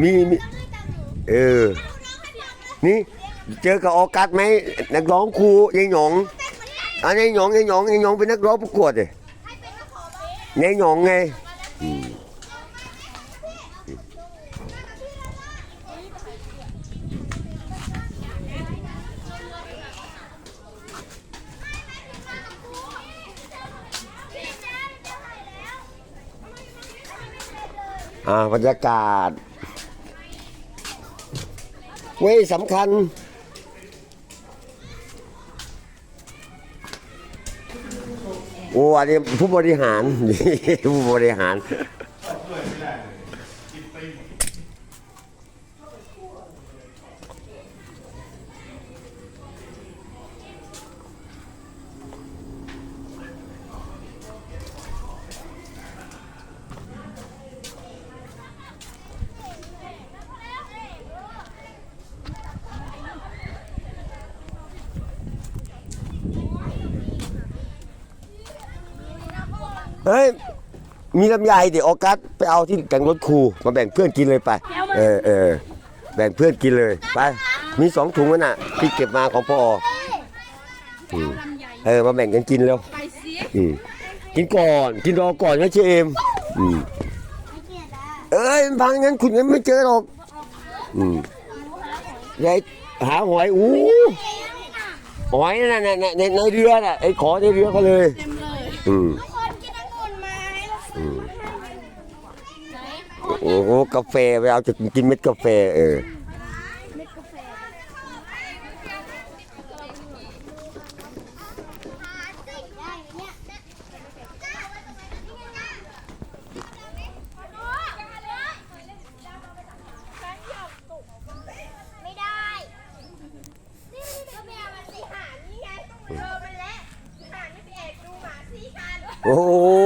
มีมีเออ นี่เจอกับออกัสไหมนักร้องครูยายหยองอันยายหยองยายหยองยายหยองเป็นนักร้องประกวดเลยยายหยองไงอ่าบรรยากาศ เว้ยสำคัญ โอ้อันนี้ผู้บริหาร ผู้บริหาร เฮ้ย มีลำไยเดี๋ยวออกัสไปเอาที่แต่งรถครูมาแบ่งเพื่อนกินเลยไป เออเออแบ่งเพื่อนกินเลยไป มีสองถุงนั่นน่ะที่เก็บมาของพ่ออืมเออมาแบ่งกันกินเร็วอืมกินก่อนกินรอก่อนนะเชเอมอืมเอ้ยพังงั้นคุณยังไม่เจอหรอกอืมยายหาหอยอู้หอยนั่นน่ะในในเรือน่ะไอ้ขอในเรือเขาเลย อืม โอ้โหกาแฟไปเอาจะกินเม็ดกาแฟ เออโอ้